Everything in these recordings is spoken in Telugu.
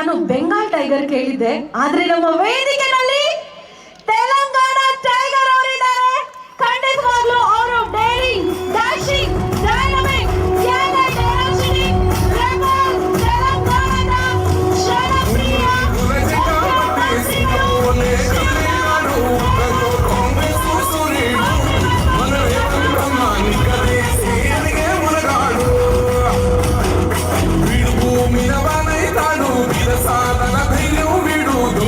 ನಾನು ಬೆಂಗಾಲ್ ಟೈಗರ್ ಕೇಳಿದ್ದೆ ಆದ್ರೆ ನಮ್ಮ ವೇದಿಕೆನಲ್ಲಿ ತೆಲಂಗಾಣ ಟೈಗರ್ ಅವರಿದ್ದಾರೆ. ಖಂಡಿತವಾಗ್ಲೂ ಅವರು ಡೇರಿಂಗ್ ಡ್ಯಾಶಿಂಗ್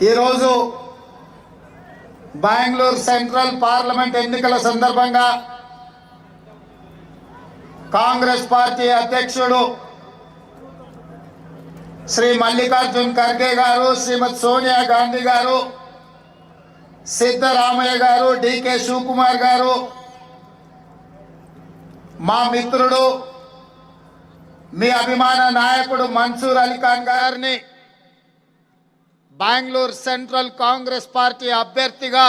ఈరోజు బెంగళూరు సెంట్రల్ పార్లమెంట్ ఎన్నికల సందర్భంగా కాంగ్రెస్ పార్టీ అధ్యక్షుడు శ్రీ మల్లికార్జున్ ఖర్గే గారు శ్రీమతి సోనియా గాంధీ గారు సిద్ధరామయ్య గారు డికే శివకుమార్ గారు మా మిత్రుడు మీ అభిమాన నాయకుడు మన్సూర్ అలీఖాన్ గారిని బెంగళూరు సెంట్రల్ కాంగ్రెస్ పార్టీ అభ్యర్థిగా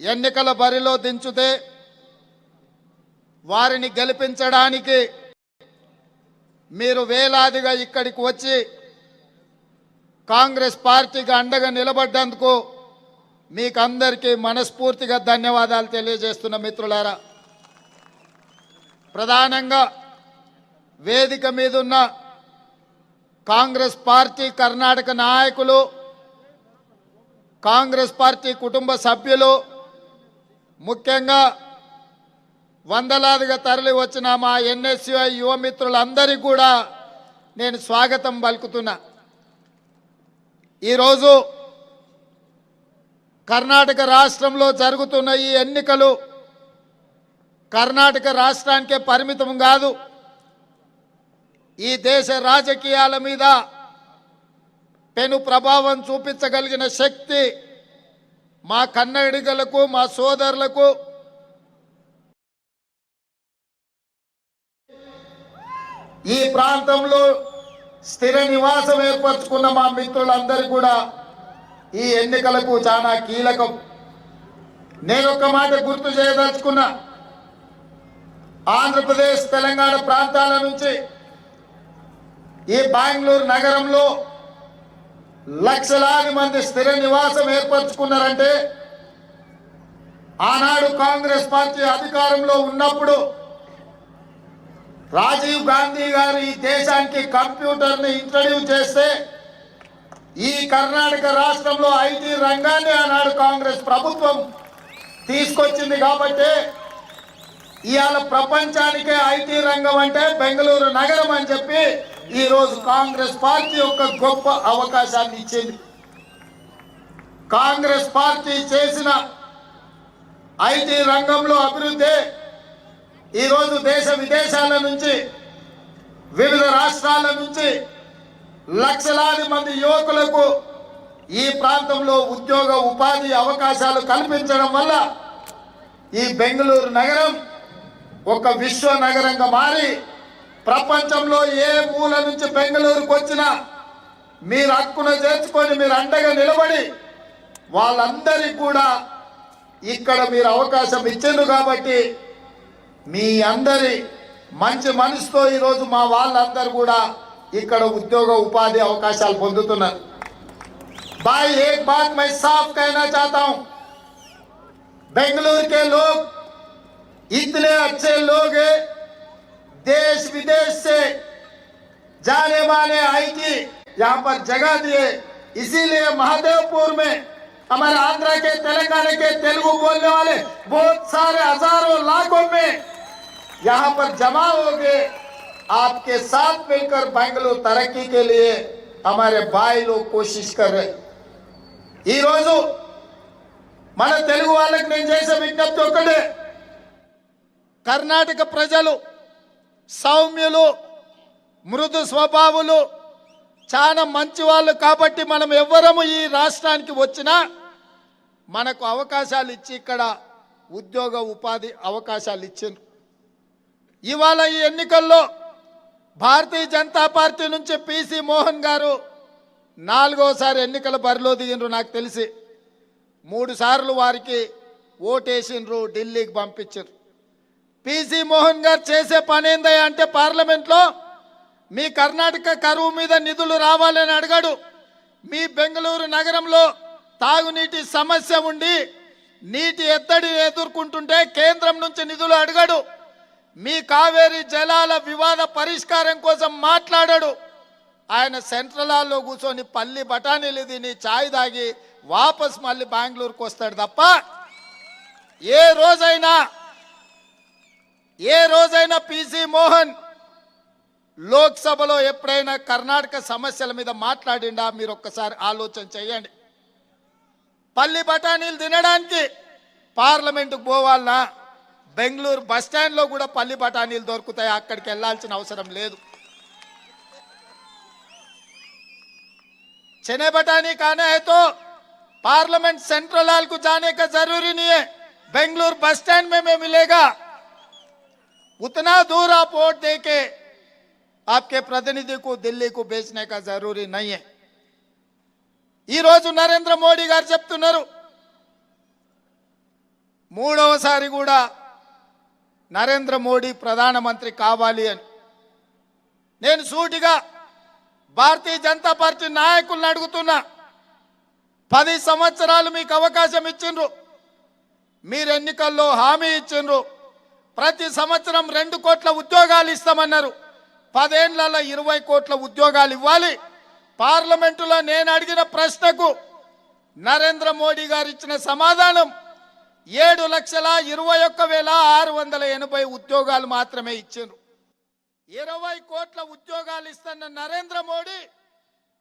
ఎన్నికల బరిలో దించుతే వారిని గెలిపించడానికి మీరు వేలాదిగా ఇక్కడికి వచ్చి కాంగ్రెస్ పార్టీకి అండగా నిలబడ్డందుకు మీకు అందరికీ మనస్ఫూర్తిగా ధన్యవాదాలు తెలియజేస్తున్న మిత్రులారా. ప్రధానంగా వేదిక మీదున్న కాంగ్రెస్ పార్టీ కర్ణాటక నాయకులు కాంగ్రెస్ పార్టీ కుటుంబ సభ్యులు ముఖ్యంగా వందలాదిగా తరలి వచ్చిన మా ఎన్ఎస్యుఐ యువమిత్రులందరికీ కూడా నేను స్వాగతం పలుకుతున్నా. ఈరోజు కర్ణాటక రాష్ట్రంలో జరుగుతున్న ఈ ఎన్నికలు కర్ణాటక రాష్ట్రానికే పరిమితం కాదు. ఈ దేశ రాజకీయాల మీద పెను ప్రభావం చూపించగలిగిన శక్తి మా కన్నడిగలకు మా సోదరులకు. ఈ ప్రాంతంలో స్థిర నివాసం ఏర్పరచుకున్న మా మిత్రులందరూ కూడా ఈ ఎన్నికలకు చాలా కీలకం. నేను ఒక మాట గుర్తు చేయదలుచుకున్నా. ఆంధ్రప్రదేశ్ తెలంగాణ ప్రాంతాల నుంచి ఈ బెంగళూరు నగరంలో లక్షలాది మంది స్థిర నివాసం ఏర్పరచుకున్నారంటే ఆనాడు కాంగ్రెస్ పార్టీ అధికారంలో ఉన్నప్పుడు రాజీవ్ గాంధీ గారు ఈ దేశానికి కంప్యూటర్ని ఇంట్రడ్యూస్ చేస్తే ఈ కర్ణాటక రాష్ట్రంలో ఐటీ రంగాన్ని ఆనాడు కాంగ్రెస్ ప్రభుత్వం తీసుకొచ్చింది కాబట్టి ఇవాళ ప్రపంచానికే ఐటీ రంగం అంటే బెంగళూరు నగరం అని చెప్పి ఈరోజు కాంగ్రెస్ పార్టీ ఒక గొప్ప అవకాశాన్ని ఇచ్చింది. కాంగ్రెస్ పార్టీ చేసిన ఐటీ రంగంలో అభివృద్ధి ఈరోజు దేశ విదేశాల నుంచి వివిధ రాష్ట్రాల నుంచి లక్షలాది మంది యువకులకు ఈ ప్రాంతంలో ఉద్యోగ ఉపాధి అవకాశాలు కల్పించడం వల్ల ఈ బెంగళూరు నగరం ఒక విశ్వ నగరంగా మారి ప్రపంచంలో ఏ మూల నుంచి బెంగళూరుకు వచ్చినా మీరు హక్కును చేర్చుకొని మీరు అండగా నిలబడి వాళ్ళందరికీ కూడా ఇక్కడ మీరు అవకాశం ఇచ్చిండ్రు కాబట్టి మీ అందరి మంచి మనసుతో ఈరోజు మా వాళ్ళందరూ కూడా ఇక్కడ ఉద్యోగ ఉపాధి అవకాశాలు పొందుతున్నారు भाई एक बात मैं साफ कहना चाहता हूं बेंगलुरु के लोग इतने अच्छे लोग हैं देश विदेश से जाने माने आईटी यहाँ पर जगह दिए इसीलिए महादेवपुर में हमारे आंध्र के तेलंगाना के तेलुगु बोलने वाले बहुत सारे हजारों लाखों में यहाँ पर जमा हो गए आपके साथ मिलकर बेंगलुरु तरक्की के लिए हमारे भाई लोग कोशिश कर रहे ఈ రోజు మన తెలుగు వాళ్ళకి నేను చేసే విజ్ఞప్తి ఒక్కటే కర్ణాటక ప్రజలు సౌమ్యులు మృదు స్వభావులు చాలా మంచివాళ్ళు కాబట్టి మనం ఎవ్వరము ఈ రాష్ట్రానికి వచ్చినా మనకు అవకాశాలు ఇచ్చి ఇక్కడ ఉద్యోగ ఉపాధి అవకాశాలు ఇచ్చిండ్రు. ఇవాళ ఈ ఎన్నికల్లో భారతీయ జనతా పార్టీ నుంచి పిసి మోహన్ గారు నాలుగోసారి ఎన్నికల బరిలో దిగినరు నాకు తెలిసి. మూడు సార్లు వారికి ఓటేసిండ్రు ఢిల్లీకి పంపించారు పిసి మోహన్ గారు చేసే పని ఏందయ్యా అంటే పార్లమెంట్లో మీ కర్ణాటక కరువు మీద నిధులు రావాలని అడిగాడు. మీ బెంగళూరు నగరంలో తాగునీటి సమస్య ఉండి నీటి ఎత్తడి ఎదుర్కొంటుంటే కేంద్రం నుంచి నిధులు అడిగాడు. మీ కావేరీ జలాల వివాద పరిష్కారం కోసం మాట్లాడాడు. ఆయన సెంట్రల్ హాల్లో కూర్చొని పల్లి బఠానీలు తిని చాయ్ తాగి వాపస్ మళ్ళీ బెంగళూరుకు వస్తాడు తప్ప ఏ రోజైనా ఏ రోజైనా పిసి మోహన్ లోక్సభలో ఎప్పుడైనా కర్ణాటక సమస్యల మీద మాట్లాడిండా మీరు ఒక్కసారి ఆలోచన చేయండి పల్లి బఠానీలు తినడానికి పార్లమెంటుకు పోవాలన్నా బెంగళూరు బస్ స్టాండ్లో కూడా పల్లి బఠానీలు దొరుకుతాయి అక్కడికి వెళ్ళాల్సిన అవసరం లేదు चने बटानी खाना है तो पार्लियामेंट सेंट्रल हॉल को जाने का जरूरी नहीं है बेंगलुरु बस स्टैंड में, में मिलेगा उतना दूर आप वोट दे के आपके प्रतिनिधि को दिल्ली को बेचने का जरूरी नहीं है ఈ రోజు నరేంద్ర మోడీ గారు చెప్తున్నారు మూడవసారి కూడా నరేంద్ర మోడీ ప్రధానమంత్రి కావాలి అని నేను సూటిగా భారతీయ జనతా పార్టీ నాయకులను అడుగుతున్నా పది సంవత్సరాలు మీకు అవకాశం ఇచ్చిండ్రు మీరు ఎన్నికల్లో హామీ ఇచ్చిండ్రు ప్రతి సంవత్సరం రెండు కోట్ల ఉద్యోగాలు ఇస్తామన్నారు. పదేళ్ళలో ఇరవై కోట్ల ఉద్యోగాలు ఇవ్వాలి. పార్లమెంటులో నేను అడిగిన ప్రశ్నకు నరేంద్ర మోడీ గారు ఇచ్చిన సమాధానం ఏడు లక్షల ఇరవై ఒక్క వేల ఆరు వందల ఎనభై ఉద్యోగాలు మాత్రమే ఇచ్చారు ఇరవై కోట్ల ఉద్యోగాలు ఇస్తున్న నరేంద్ర మోడీ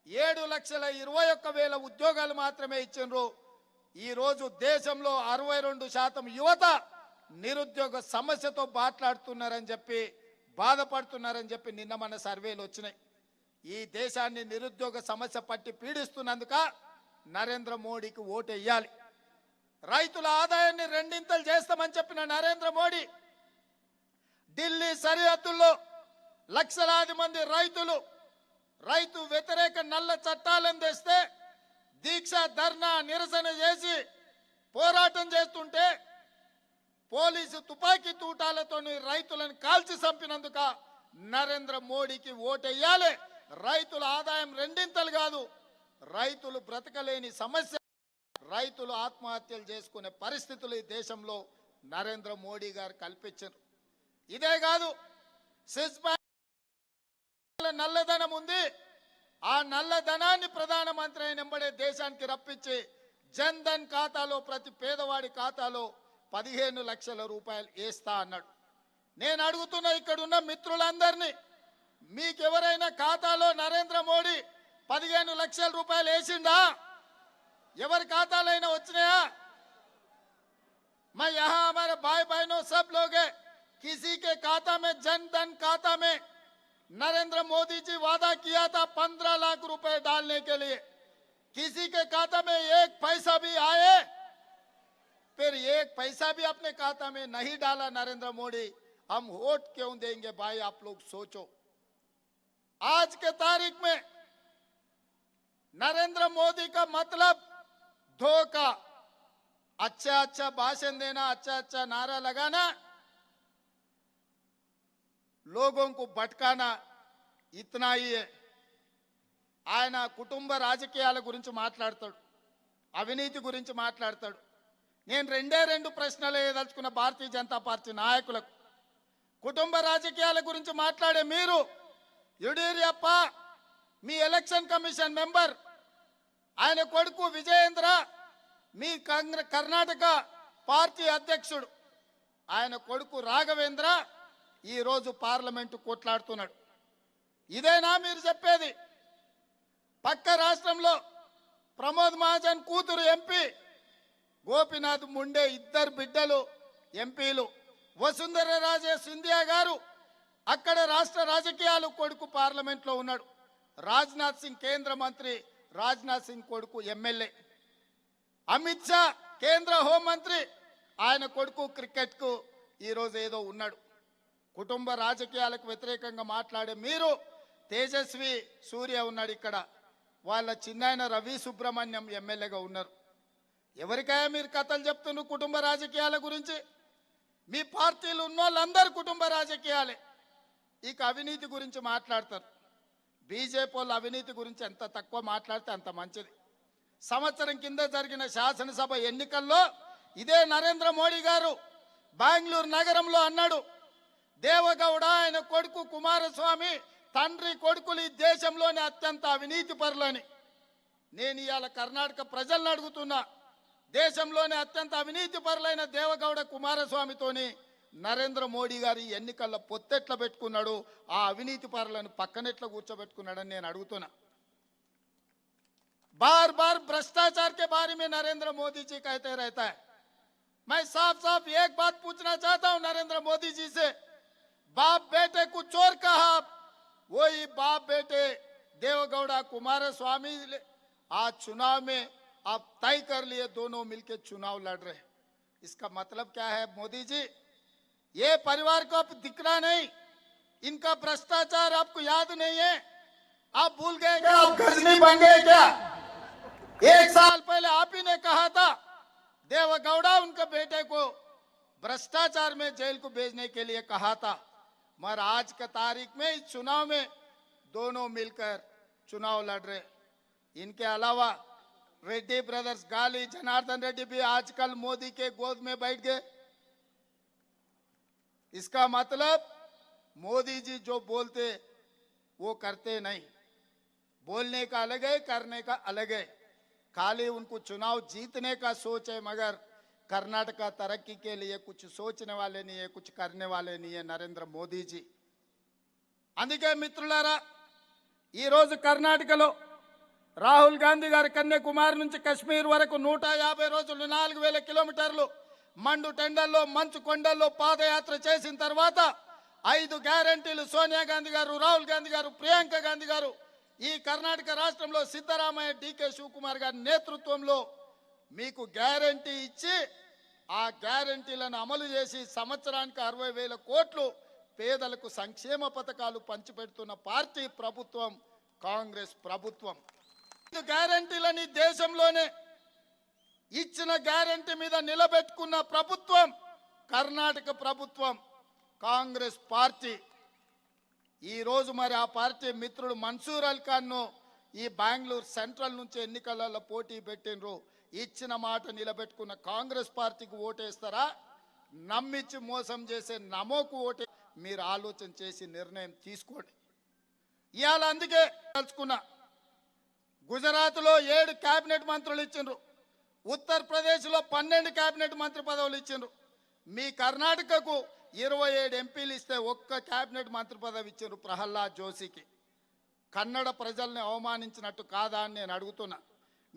ఏడు లక్షల ఇరవై ఒక్క వేల ఉద్యోగాలు మాత్రమే ఇచ్చిండ్రు. ఈరోజు దేశంలో అరవై రెండు శాతం యువత నిరుద్యోగ సమస్యతో మాట్లాడుతున్నారని చెప్పి బాధపడుతున్నారని చెప్పి నిన్న మన సర్వేలు వచ్చినాయి. ఈ దేశాన్ని నిరుద్యోగ సమస్య పట్టి పీడిస్తున్నందుక నరేంద్ర మోడీకి ఓటు వేయాలి రైతుల ఆదాయాన్ని రెండింతలు చేస్తామని చెప్పిన నరేంద్ర మోడీ ఢిల్లీ సరిహద్దుల్లో లక్షలాది మంది రైతులు రైతు వ్యతిరేక నల్ల చట్టాలను తెస్తే దీక్ష ధర్నా నిరసన చేసి పోరాటం చేస్తుంటే పోలీసు తుపాకీ తూటాలతో రైతులను కాల్చి చంపినందుక నరేంద్ర మోడీకి ఓటెయ్యాలి. రైతుల ఆదాయం రెండింతలు కాదు రైతులు బ్రతకలేని సమస్య. రైతులు ఆత్మహత్యలు చేసుకునే పరిస్థితులు ఈ దేశంలో నరేంద్ర మోడీ గారు కల్పించారు. ఇదే కాదు స్విస్ బ్యాంక్ నల్లధనం ఉంది. ఆ నల్లధనాన్ని ప్రధానమంత్రి అయిన వెంబడే దేశానికి రప్పించి జన్ ధన్ ఖాతాలో ప్రతి పేదవాడి ఖాతాలో పదిహేను లక్షల రూపాయలు వేస్తా అన్నాడు నేను అడుగుతున్న ఇక్కడ ఉన్న మిత్రులందరినీ మీకెవరైనా ఖాతాలో నరేంద్ర మోడీ పదిహేను లక్షల రూపాయలు వేసిండా ఎవరి ఖాతాలైనా వచ్చినాయా मैं यहाँ हमारे भाई बहनों सब लोग हैं किसी के खाता में जन धन खाता में नरेंद्र मोदी जी वादा किया था पंद्रह लाख रुपए डालने के लिए किसी के खाता में एक पैसा भी आए फिर एक पैसा भी अपने खाता में नहीं डाला नरेंद्र मोदी हम वोट क्यों देंगे भाई आप लोग सोचो आज के तारीख में नरेंद्र मोदी का मतलब धोखा अच्छा अच्छा भाषण देना अच्छा अच्छा नारा लगाना लोगों को भटकाना इतना ही है ఆయన కుటుంబ రాజకీయాల గురించి మాట్లాడతాడు అవినీతి గురించి మాట్లాడతాడు నేను రెండే రెండు ప్రశ్నలు ఏదలుచుకున్న భారతీయ జనతా పార్టీ నాయకులకు కుటుంబ రాజకీయాల గురించి మాట్లాడే మీరు యడియూరప్ప మీ ఎలక్షన్ కమిషన్ మెంబర్ ఆయన కొడుకు విజయేంద్ర మీ కాంగ్రె కర్ణాటక పార్టీ అధ్యక్షుడు ఆయన కొడుకు రాఘవేంద్ర ఈరోజు పార్లమెంటు కొట్లాడుతున్నాడు. ఇదేనా మీరు చెప్పేది? పక్క రాష్ట్రంలో ప్రమోద్ మహాజన్ కూతురు ఎంపీ గోపినాథ్ ముండే ఇద్దరు బిడ్డలు ఎంపీలు. వసుంధర రాజే సింధియా గారు అక్కడ రాష్ట్ర రాజకీయాలు కొడుకు పార్లమెంట్లో ఉన్నాడు. రాజ్నాథ్ సింగ్ కేంద్ర మంత్రి రాజ్నాథ్ సింగ్ కొడుకు ఎమ్మెల్యే. అమిత్ షా కేంద్ర హోంమంత్రి ఆయన కొడుకు క్రికెట్కు ఈరోజు ఏదో ఉన్నాడు. కుటుంబ రాజకీయాలకు వ్యతిరేకంగా మాట్లాడే మీరు తేజస్వి సూర్య ఉన్నాడు ఇక్కడ. వాళ్ళ చిన్నాయన రవి సుబ్రహ్మణ్యం ఎమ్మెల్యేగా ఉన్నారు. ఎవరికైనా మీరు కథలు చెప్తున్న కుటుంబ రాజకీయాల గురించి? మీ పార్టీలు ఉన్న వాళ్ళందరూ కుటుంబ రాజకీయాలే. ఇక అవినీతి గురించి మాట్లాడతారు. బీజేపీ వాళ్ళు అవినీతి గురించి ఎంత తక్కువ మాట్లాడితే అంత మంచిది. సంవత్సరం కింద జరిగిన శాసనసభ ఎన్నికల్లో ఇదే నరేంద్ర మోడీ గారు బెంగళూరు నగరంలో అన్నాడు దేవగౌడ ఆయన కొడుకు కుమారస్వామి తండ్రి కొడుకులు ఈ దేశంలోనే అత్యంత అవినీతి పరులని నేను ఇవాళ కర్ణాటక ప్రజలను అడుగుతున్నా దేశంలోనే అత్యంత అవినీతి పరులైన దేవగౌడ కుమారస్వామితోని నరేంద్ర మోడీ గారు ఈ ఎన్నికల్లో పొత్తెట్ల పెట్టుకున్నాడు ఆ అవినీతి పరులను పక్కనెట్లా కూర్చోబెట్టుకున్నాడని నేను అడుగుతున్నా बार बार भ्रष्टाचार के बारे में नरेंद्र मोदी जी कहते रहता है मैं साफ साफ एक बात पूछना चाहता हूं नरेंद्र मोदी जी से बाप बेटे को चोर कहा वही बाप बेटे देवगौड़ा कुमार स्वामी आज चुनाव में आप तय कर लिए दोनों मिलकर चुनाव लड़ रहे इसका मतलब क्या है मोदी जी? ये परिवार को दिख रहा नहीं। इनका भ्रष्टाचार आपको याद नहीं है? आप भूल गए क्या? आप गजनी बन गए क्या? एक साल पहले आप ही ने कहा था देवगौड़ा उनके बेटे को भ्रष्टाचार में जेल को भेजने के लिए कहा था। मगर आज के तारीख में इस चुनाव में दोनों मिलकर चुनाव लड़ रहे इनके अलावा रेड्डी ब्रदर्स गाली जनार्दन रेड्डी भी आजकल मोदी के गोद में बैठ गए इसका मतलब मोदी जी जो बोलते वो करते नहीं बोलने का अलग है करने का अलग है खाली उनको चुनाव जीतने का सोच है मगर कर्नाटका तरक्की के लिए कुछ सोचने वाले नहीं है कुछ करने वाले नहीं है నరేంద్ర మోదీ జీ అందుకే మిత్రులారా ఈరోజు కర్ణాటకలో రాహుల్ గాంధీ గారి కన్యాకుమారి నుంచి కశ్మీర్ వరకు నూట యాభై రోజులు నాలుగు వేల కిలోమీటర్లు మండు టెండల్లో మంచు కొండల్లో పాదయాత్ర చేసిన తర్వాత ఐదు గ్యారంటీలు సోనియా గాంధీ గారు రాహుల్ గాంధీ గారు ప్రియాంక గాంధీ గారు ఈ కర్ణాటక రాష్ట్రంలో సిద్ధరామయ్య డికే శివకుమార్ గారి నేతృత్వంలో మీకు గ్యారంటీ ఇచ్చి ఆ గ్యారంటీలను అమలు చేసి సంవత్సరానికి అరవై వేల కోట్లు పేదలకు సంక్షేమ పథకాలు పంచిపెడుతున్న పార్టీ ప్రభుత్వం కాంగ్రెస్ ప్రభుత్వం. గ్యారంటీలని దేశంలోనే ఇచ్చిన గ్యారంటీ మీద నిలబెట్టుకున్న ప్రభుత్వం కర్ణాటక ప్రభుత్వం కాంగ్రెస్ పార్టీ. ఈ రోజు మరి ఆ పార్టీ మిత్రుడు మన్సూర్ అల్ ఖాన్ను ఈ బెంగళూరు సెంట్రల్ నుంచి ఎన్నికలలో పోటీ పెట్టినరు ఇచ్చిన మాట నిలబెట్టుకున్న కాంగ్రెస్ పార్టీకి ఓటేస్తారా? నమ్మించి మోసం చేసే నమోకు ఓటే మీరు ఆలోచన చేసి నిర్ణయం తీసుకోండి. ఇవాళ అందుకే తలుచుకున్నా గుజరాత్లో ఏడు కేబినెట్ మంత్రులు ఇచ్చిండ్రు. ఉత్తరప్రదేశ్లో పన్నెండు కేబినెట్ మంత్రి పదవులు ఇచ్చిండ్రు. మీ కర్ణాటకకు ఇరవై ఏడు ఎంపీలు ఇస్తే ఒక్క కేబినెట్ మంత్రి పదవి ఇచ్చిండ్రు ప్రహ్లాద్ జోషికి. కన్నడ ప్రజల్ని అవమానించినట్టు కాదా అని నేను అడుగుతున్నా.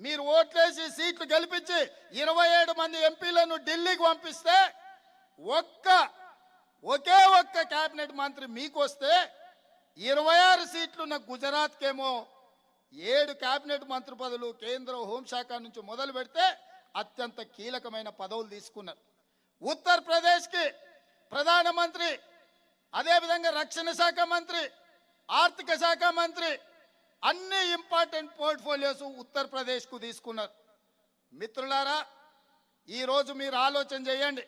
మీరు ఓట్లేసి సీట్లు గెలిపించి ఇరవై ఏడు మంది ఎంపీలను ఢిల్లీకి పంపిస్తే ఒక్క ఒకే ఒక్క కేబినెట్ మంత్రి మీకు వస్తే ఇరవై ఆరు సీట్లున్న గుజరాత్కేమో ఏడు కేబినెట్ మంత్రి పదవులు కేంద్ర హోంశాఖ నుంచి మొదలు పెడితే అత్యంత కీలకమైన పదవులు తీసుకున్నారు. ఉత్తరప్రదేశ్కి ప్రధానమంత్రి అదేవిధంగా రక్షణ శాఖ మంత్రి ఆర్థిక శాఖ మంత్రి అన్ని ఇంపార్టెంట్ పోర్ట్ఫోలియోస్ ఉత్తరప్రదేశ్కు తీసుకున్నారు. మిత్రులారా ఈరోజు మీరు ఆలోచన చేయండి.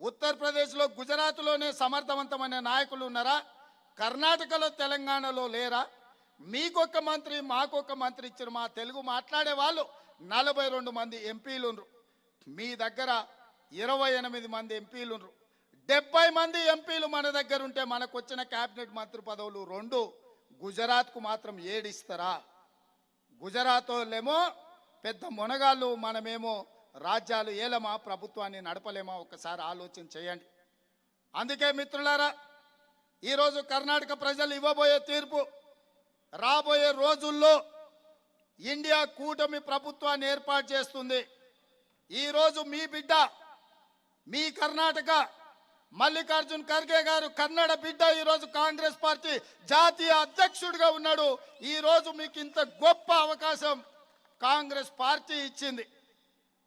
ఉత్తరప్రదేశ్లో గుజరాత్లోనే సమర్థవంతమైన నాయకులు ఉన్నారా? కర్ణాటకలో తెలంగాణలో లేరా? మీకొక మంత్రి మాకొక మంత్రి ఇచ్చిన మా తెలుగు మాట్లాడే వాళ్ళు నలభై రెండు మంది ఎంపీలు ఉన్నారు. మీ దగ్గర ఇరవై ఎనిమిది మంది ఎంపీలు ఉన్నారు. డెబ్బై మంది ఎంపీలు మన దగ్గర ఉంటే మనకు వచ్చిన కేబినెట్ మంత్రి పదవులు రెండు గుజరాత్కు మాత్రం ఏడిస్తారా? గుజరాత్ లేమో పెద్ద మునగాళ్ళు మనమేమో రాజ్యాలు ఏలమా ప్రభుత్వాన్ని నడపలేమా ఒకసారి ఆలోచన చేయండి. అందుకే మిత్రులారా ఈరోజు కర్ణాటక ప్రజలు ఇవ్వబోయే తీర్పు రాబోయే రోజుల్లో ఇండియా కూటమి ప్రభుత్వాన్ని ఏర్పాటు చేస్తుంది. ఈరోజు మీ బిడ్డ మీ కర్ణాటక మల్లికార్జున్ ఖర్గే గారు కన్నడ బిడ్డ ఈరోజు కాంగ్రెస్ పార్టీ జాతీయ అధ్యక్షుడిగా ఉన్నాడు. ఈరోజు మీకు ఇంత గొప్ప అవకాశం కాంగ్రెస్ పార్టీ ఇచ్చింది.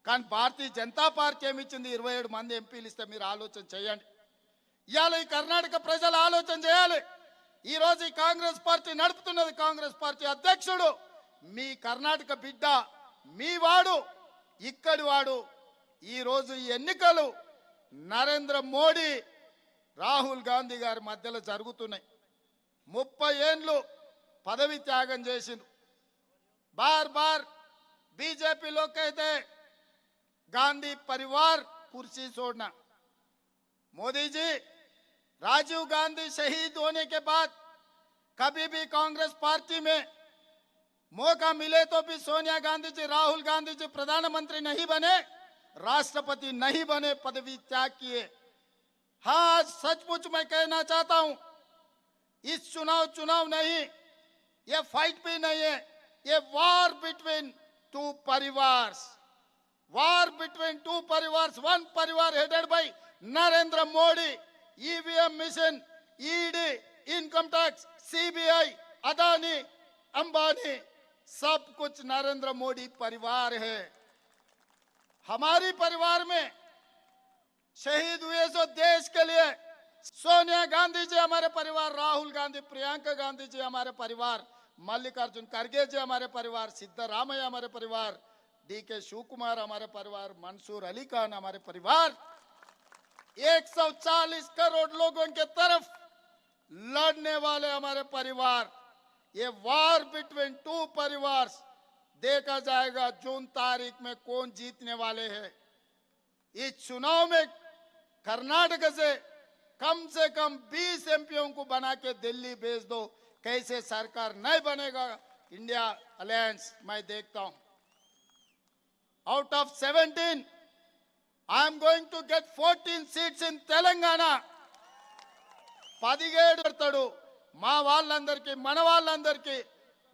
కానీ భారతీయ జనతా పార్టీ ఏమి ఇచ్చింది? ఇరవై ఏడు మంది ఎంపీలు ఇస్తే మీరు ఆలోచన చేయండి. ఇవాళ ఈ కర్ణాటక ప్రజలు ఆలోచన చేయాలి. ఈరోజు ఈ కాంగ్రెస్ పార్టీ నడుపుతున్నది కాంగ్రెస్ పార్టీ అధ్యక్షుడు. మీ కర్ణాటక బిడ్డ మీ వాడు ఇక్కడి వాడు ఈరోజు ఈ ఎన్నికలు నరేంద్ర మోడీ రాహుల్ గాంధీ గారి మధ్యలో జరుగుతున్నాయి. ముప్పై ఏండ్లు పదవి త్యాగం చేసిన బార్ బార్ బీజేపీలోకైతే గాంధీ పరివార్ కుర్చీ చూడన మోదీజీ राजीव गांधी शहीद होने के बाद कभी भी कांग्रेस पार्टी में मौका मिले तो भी सोनिया गांधी जी, राहुल गांधी जी प्रधानमंत्री नहीं बने, राष्ट्रपति नहीं बने, पदवी त्याग किए। हाँ आज सचमुच मैं कहना चाहता हूँ, इस चुनाव चुनाव नहीं, ये फाइट भी नहीं है, ये वॉर बिटवीन टू परिवार वॉर बिटवीन टू परिवार वन परिवार headed by Narendra Modi. EVM mission ED income tax CBI Adani Ambani सब कुछ नरेंद्र मोदी परिवार है। हमारी परिवार में शहीद हुए जो देश के लिए सोनिया गांधी जी हमारे परिवार, राहुल गांधी, प्रियंका गांधी जी हमारे परिवार, मल्लिकार्जुन खड़गे जी हमारे परिवार सिद्धरामैया हमारे परिवार, डी के शिव कुमार हमारे परिवार, मंसूर अली खान हमारे परिवार 140 करोड़ लोगों के तरफ़ लड़ने वाले हमारे परिवार, ये वार बिटवीन टू परिवार, देखा जाएगा जून तारीख में कौन जीतने वाले हैं। इस चुनाव में कर्नाटक से कम से कम 20 एमपीओ को बना के दिल्ली भेज दो। कैसे सरकार नहीं बनेगा इंडिया अलायंस मैं देखता हूँ। Out of 17 I'm going to get fourteen seats in Telangana పదిహేడు పెడతాడు. మా వాళ్ళందరికీ మన వాళ్ళందరికీ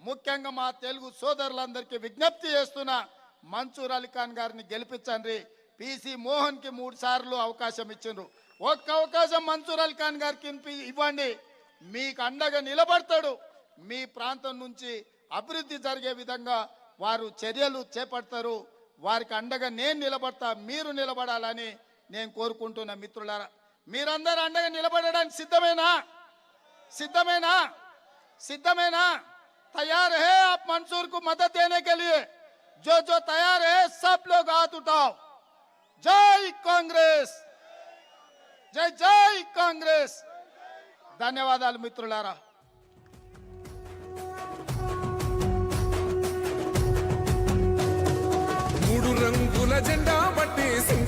ముఖ్యంగా మా తెలుగు సోదరులందరికీ విజ్ఞప్తి చేస్తున్నా మన్సూర్ అలీఖాన్ గారిని గెలిపించండి. పిసి మోహన్కి మూడు సార్లు అవకాశం ఇచ్చిండ్రు. ఒక్క అవకాశం మన్సూర్ అలీఖాన్ గారికి ఇవ్వండి. మీకు అండగా నిలబడతాడు. మీ ప్రాంతం నుంచి అభివృద్ధి జరిగే విధంగా వారు చర్యలు చేపడతారు. వారికి అండగా నేను నిలబడతా మీరు నిలబడాలని నేను కోరుకుంటున్నా మిత్రులారా మీరందరూ అండగా నిలబడడానికి సిద్ధమేనా సిద్ధమేనా सिद्धमेना तैयार है आप मंसूर को मदद देने के लिए जो जो तैयार है सब लोग हाथ उठाओ जय कांग्रेस जय जय कांग्रेस ధన్యవాదాలు మిత్రులారా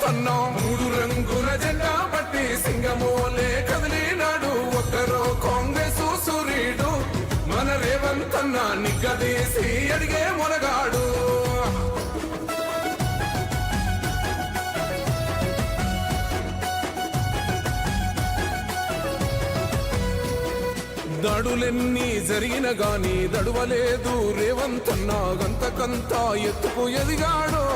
చేస్తున్నాం. అన్న మూడు రంగుల జెండా పట్టి సింగమోలే కదిలినాడు. ఒక్కరో కాంగ్రెస్ సూర్యుడు మన రేవంత్ అన్న నిగ్గదీసి అడిగే మొనగాడు. దడులెన్ని జరిగిన గాని దడువలేదు. రేవంతన్నా గంతకంతా ఎత్తుకు ఎదిగాడో.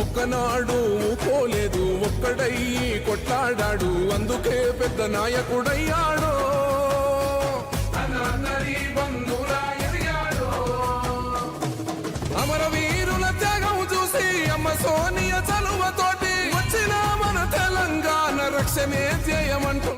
ఒక్కనాడు పోలేదు ఒక్కడయ్యి కొట్లాడాడు అందుకే పెద్ద నాయకుడయ్యాడో. అమరవీరుల త్యాగం చూసి అమ్మ సోనియ చలువతోటి వచ్చిన మన తెలంగాణ రక్షణే ధ్యేయమంటూ.